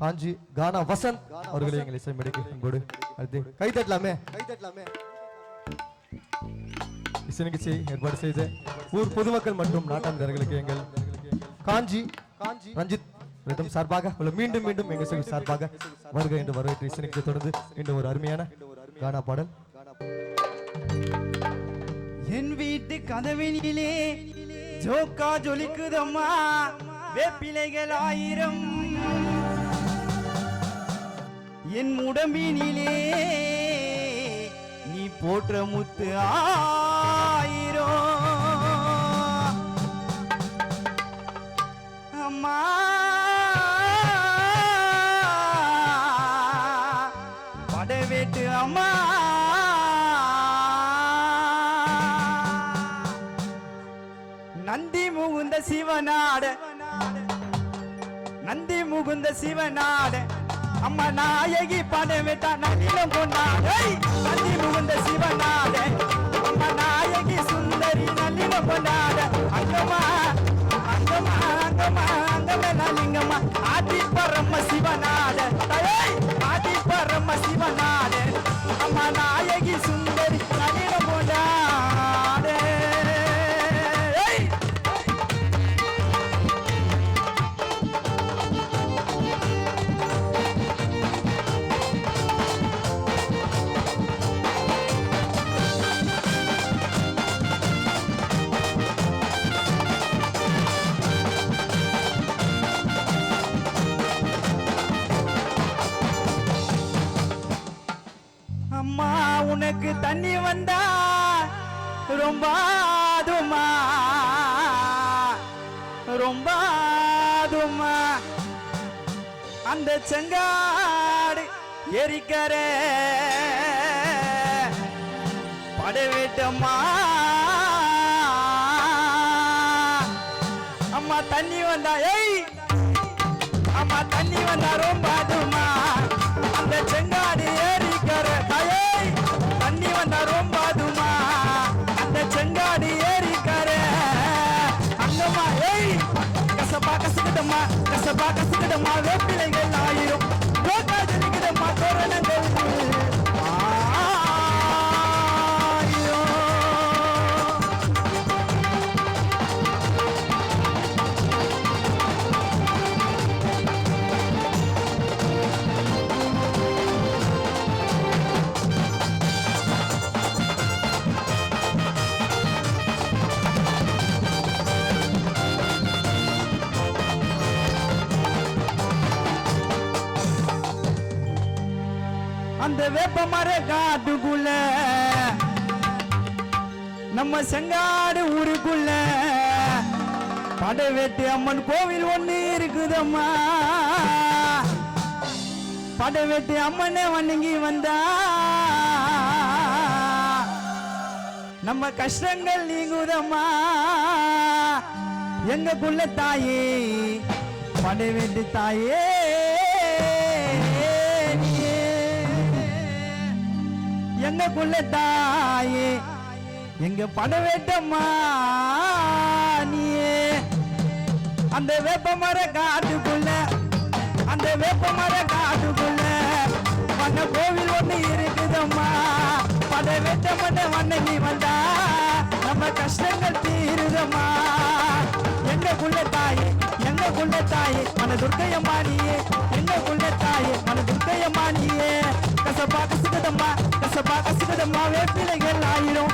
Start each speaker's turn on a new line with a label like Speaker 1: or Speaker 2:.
Speaker 1: காஞ்சி கானா வசந்த் அவர்களை எங்களை இசைமடிக்கு அன்போடு அடுத்து கை தட்டலாமே.
Speaker 2: கை தட்டலாமே
Speaker 1: இசை நிகழ்ச்சியை ஏற்பாடு செய்த ஊர் பொதுமக்கள் மற்றும் நாட்டாந்தர்களுக்கு எங்கள் காஞ்சி
Speaker 2: காஞ்சி
Speaker 1: ரஞ்சித் ரிதம் சார்பாக உள்ள மீண்டும் மீண்டும் எங்கள் செல்வி சார்பாக வருக என்று வரவேற்று இசை நிகழ்ச்சியை தொடர்ந்து மீண்டும் ஒரு அருமையான கானா பாடல்.
Speaker 3: என் வீட்டு கதவினிலே ஜோக்கா ஜொலிக்குதம்மா வேப்பிலைகள் ஆயிரம் என் உடம்பினிலே நீ போற்ற முத்து ஆயிரோ. அம்மா. படவேட்டு அம்மா. நந்தி முகுந்த சிவநாட. நந்தி முகுந்த சிவநாட. அம்மா நாயகி படவேட்டா நன்னிலம் கொண்டாட நந்தி முகுந்த சிவநாட அம்மா நாயகி சுந்தரி நன்னிலம் கொண்டாட அங்கம்மா அங்கம்மா அங்கம்மா அங்கம்மா நலிங்கம்மா ஆதி பரம சிவநாட உனக்கு தண்ணி வந்தா ரொம்ப ஆதுமா? ரொம்ப அந்த செங்காடு எரிக்கர படவேட்டம்மா அடி ஏறிக்காரு அங்கம்மா ஏய் கசப்பா கசுக்குதம்மா கசப்பா கசுக்குதம்மா. வேப்பிலைகள் ஆயிரும். அந்த வேப்ப மர காட்டுக்குள்ள. நம்ம செங்காடு ஊருக்குள்ள. படவேட்டு அம்மன் கோவில் ஒண்ணு இருக்குதம்மா. படவேட்டு அம்மனே வணங்கி வந்தா. நம்ம கஷ்டங்கள் நீங்குதம்மா. எங்க குள்ள தாயே? படவேட்டு தாயே. எங்கக்குள்ள தாயே? எங்க படவேட்டம்மா நீயே? அந்த வேப்ப மர காட்டுக்குள்ள அந்த வேப்ப மர காட்டுக்குள்ள பண்ண கோவில் ஒண்ணு இருக்குதம்மா. பட வெட்ட மண்ண வண்ணங்கி வந்தா நம்ம கஷ்டங்கள் தீருதம்மா. எங்க குள்ள தாயே எங்க குள்ள தாயே? மன துர்க்கையம்மா நீயே. பார்க்க பார்க்க சிகதம்மா வேப்பிலைகள் ஆயிரும்.